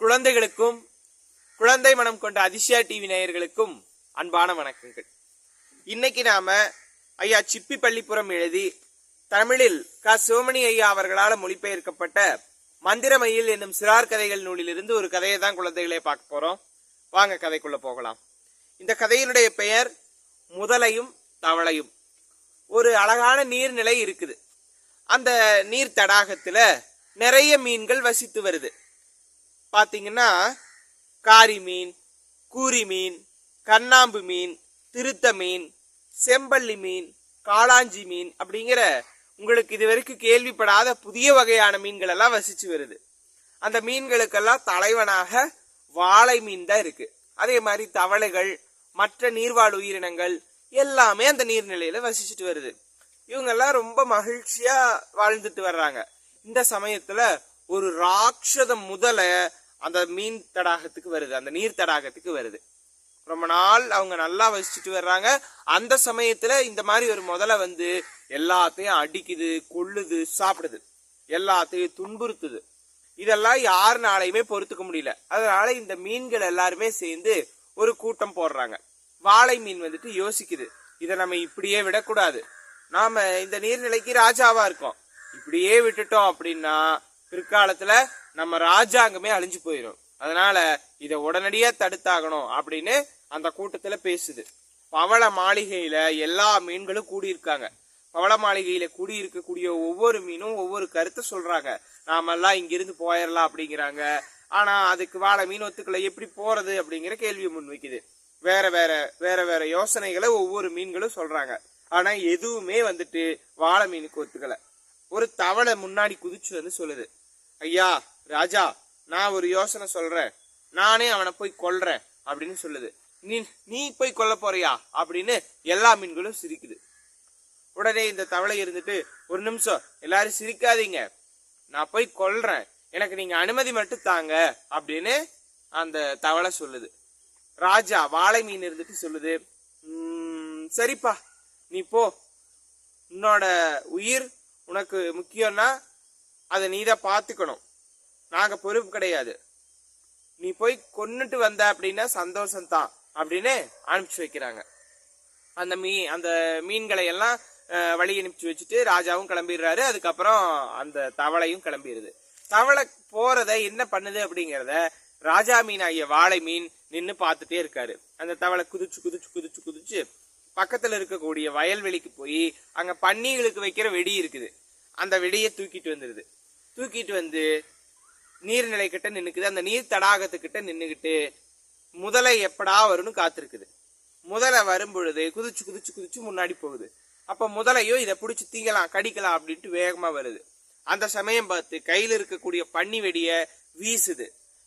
குழந்தைகளுக்கும் குழந்தை மனம் கொண்ட அதிசயா டிவி நேயர்களுக்கும் அன்பான வணக்கங்கள். இன்னைக்கு நாம ஐயா சிப்பி பள்ளிப்புறம் எழுதி தமிழில் க. சிவமணி ஐயா அவர்களால் மொழிபெயர்க்கப்பட்ட மந்திரமயில் என்னும் சிறார் கதைகள் நூலிலிருந்து ஒரு கதையை தான் குழந்தைகளே பார்க்க போறோம். வாங்க கதைக்குள்ள போகலாம். இந்த கதையினுடைய பெயர் முதலையும் தவளையும். ஒரு அழகான நீர்நிலை இருக்குது. அந்த நீர் தடாகத்தில் நிறைய மீன்கள் வசித்து வருது. பார்த்தீங்கன்னா காரி மீன் கூரி மீன் கண்ணாம்பு மீன் திருத்த மீன் செம்பள்ளி மீன் காளாஞ்சி மீன் அப்படிங்கிற உங்களுக்கு இது வரைக்கும் கேள்விப்படாத புதிய வகையான மீன்கள் எல்லாம் வசிச்சு வருது. அந்த மீன்களுக்கெல்லாம் தலைவனாக வாழை மீன் தான் இருக்கு. அதே மாதிரி தவளைகள் மற்ற நீர்வாழ் உயிரினங்கள் எல்லாமே அந்த நீர்நிலையில வசிச்சுட்டு வருது. இவங்கெல்லாம் ரொம்ப மகிழ்ச்சியா வாழ்ந்துட்டு வர்றாங்க. இந்த சமயத்துல ஒரு ராட்சத முதல அந்த மீன் தடாகத்துக்கு வருது அந்த நீர் தடாகத்துக்கு வருது. ரொம்ப நாள் அவங்க நல்லா வசிச்சுட்டு வர்றாங்க. அந்த சமயத்துல இந்த மாதிரி ஒரு முதல்ல வந்து எல்லாத்தையும் அடிக்குது கொள்ளுது சாப்பிடுது. எல்லாத்தையும் துன்புறுத்துது. இதெல்லாம் யாருனாலையுமே பொறுத்துக்க முடியல. அதனால இந்த மீன்கள் எல்லாருமே சேர்ந்து ஒரு கூட்டம் போடுறாங்க. வாழை மீன் வந்துட்டு யோசிக்குது. இதை நம்ம இப்படியே விடக்கூடாது. நாம இந்த நீர்நிலைக்கு ராஜாவா இருக்கோம். இப்படியே விட்டுட்டோம் அப்படின்னா பிற்காலத்துல நம்ம ராஜாங்கமே அழிஞ்சு போயிடும் அதனால இதை உடனடியா தடுத்தாகணும் அப்படின்னு அந்த கூட்டத்துல பேசுது. பவள மாளிகையில எல்லா மீன்களும் கூடியிருக்காங்க. பவள மாளிகையில கூடியிருக்கக்கூடிய ஒவ்வொரு மீனும் ஒவ்வொரு கருத்தை சொல்றாங்க. நாமெல்லாம் இங்கிருந்து போயிடலாம் அப்படிங்கிறாங்க. ஆனா அதுக்கு வாழை மீன் ஒத்துக்களை எப்படி போறது அப்படிங்கிற கேள்வியை முன்வைக்குது வேற வேற வேற வேற யோசனைகளை ஒவ்வொரு மீன்களும் சொல்றாங்க. ஆனா எதுவுமே வந்துட்டு வாழை மீனுக்கு ஒத்துக்கல. ஒரு தவளை முன்னாடி குதிச்சு வந்து சொல்லுது. ஐயா ராஜா நான் ஒரு யோசனை சொல்றேன். நானே அவனை போய் கொல்றேன் அப்படின்னு சொல்லுது. நீ நீ போய் கொல்ல போறியா? அப்படின்னு எல்லா மீன்களும் சிரிக்குது. உடனே இந்த தவளை இருந்துட்டு ஒரு நிமிஷம் எல்லாரும் சிரிக்காதீங்க. நான் போய் கொல்றேன். எனக்கு நீங்க அனுமதி மட்டும் தாங்க. அப்படின்னு அந்த தவளை சொல்லுது. ராஜா வாழை மீன் இருந்துட்டு சொல்லுது சரிப்பா நீ போ. உன்னோட உயிர் உனக்கு முக்கியம்னா அதை நீ தான் பார்த்துக்கணும். நாங்கள் பொறுப்பு கிடையாது. நீ போய் கொன்னுட்டு வந்த அப்படின்னா சந்தோஷம்தான் அப்படின்னு அனுப்பிச்சு வைக்கிறாங்க. அந்த மீ அந்த மீன்களை எல்லாம் வழி அனுப்பிச்சு வச்சுட்டு ராஜாவும் கிளம்பிடுறாரு. அதுக்கப்புறம் அந்த தவளையும் கிளம்பிடுது தவளை போறத என்ன பண்ணுது அப்படிங்கிறத ராஜா மீன் ஆகிய வாழை மீன் நின்று பார்த்துட்டே இருக்காரு. அந்த தவளை குதிச்சு குதிச்சு குதிச்சு குதிச்சு பக்கத்தில் இருக்கக்கூடிய வயல்வெளிக்கு போய் அங்கே பன்னிகளுக்கு வைக்கிற வெடி இருக்குது. அந்த வெடியை தூக்கிட்டு வந்துடுது தூக்கிட்டு வந்து நீர்நிலை கிட்ட நின்றுக்குது அந்த நீர் தடாகத்துக்கிட்ட நின்றுக்கிட்டு முதலை எப்படா வரும்னு காத்திருக்குது. முதலை வரும்பொழுது குதிச்சு குதிச்சு குதிச்சு முன்னாடி போகுது. அப்போ முதலையோ இதை பிடிச்சி தீங்கலாம் கடிக்கலாம் அப்படின்ட்டு வேகமாக வருது. அந்த சமயம் பார்த்து கையில் இருக்கக்கூடிய பன்னி வெடியை வீசுது.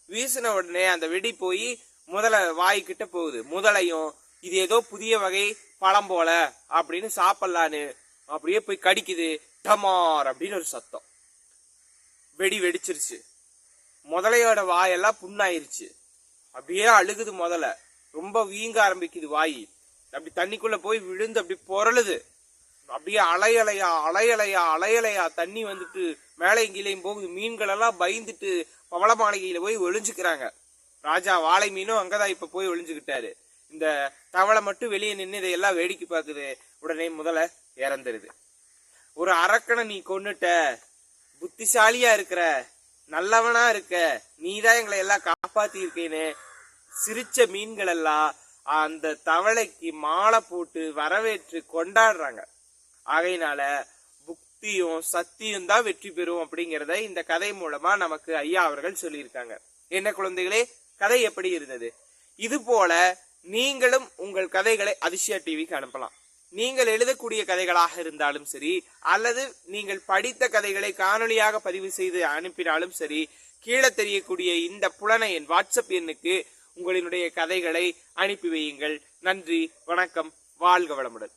வீசின உடனே அந்த வெடி போய் முதலை வாய்க்கிட்ட போகுது. முதலையும் இது ஏதோ புதிய வகை பழம் போல அப்படின்னு சாப்பிடலான்னு அப்படியே போய் கடிக்குது. டமார் அப்படின்னு ஒரு சத்தம். வெடி வெடிச்சிருச்சு. முதலையோட வாயெல்லாம் புண்ணாயிருச்சு. அப்படியே அழுகுது முதல்ல ரொம்ப வீங்க ஆரம்பிக்குது வாய். அப்படி தண்ணிக்குள்ள போய் விழுந்து அப்படி பொருளுது அப்படியே அலையலையா அலையலையா அலையலையா தண்ணி வந்துட்டு மேலே கீழேயும் போகுது. மீன்கள் எல்லாம் பயந்துட்டு பவள மாளிகையில போய் ஒளிஞ்சுக்கிறாங்க. ராஜா வாழை மீனும் அங்கதான் இப்ப போய் ஒளிஞ்சுக்கிட்டாரு இந்த தவளை மட்டும் வெளியே நின்று இதையெல்லாம் வேடிக்கை பார்க்குது. உடனே முதல்ல இறந்துருது ஒரு அரக்கனை நீ கொன்னுட்ட. புத்திசாலியா இருக்கிற நல்லவனா இருக்க நீதான் எங்களை எல்லாம் காப்பாத்தி இருக்கேன்னு சிரிச்ச மீன்கள் எல்லாம் அந்த தவளைக்கு மாலை போட்டு வரவேற்று கொண்டாடுறாங்க. ஆகையினால புக்தியும் சக்தியும் தான் வெற்றி பெறும் அப்படிங்கிறத இந்த கதை மூலமா நமக்கு ஐயா அவர்கள் சொல்லியிருக்காங்க. என்ன குழந்தைகளே? கதை எப்படி இருந்தது? இது போல நீங்களும் உங்கள் கதைகளை அதிசயா டிவிக்கு அனுப்பலாம். நீங்கள் எழுதக்கூடிய கதைகளாக இருந்தாலும் சரி அல்லது நீங்கள் படித்த கதைகளை காணொலியாக பதிவு செய்து அனுப்பினாலும் சரி கீழே தெரியக்கூடிய இந்த புலனை என் வாட்ஸ்அப் எண்ணுக்கு உங்களினுடைய கதைகளை அனுப்பி வையுங்கள். நன்றி வணக்கம் வாழ்க வளமுடன்.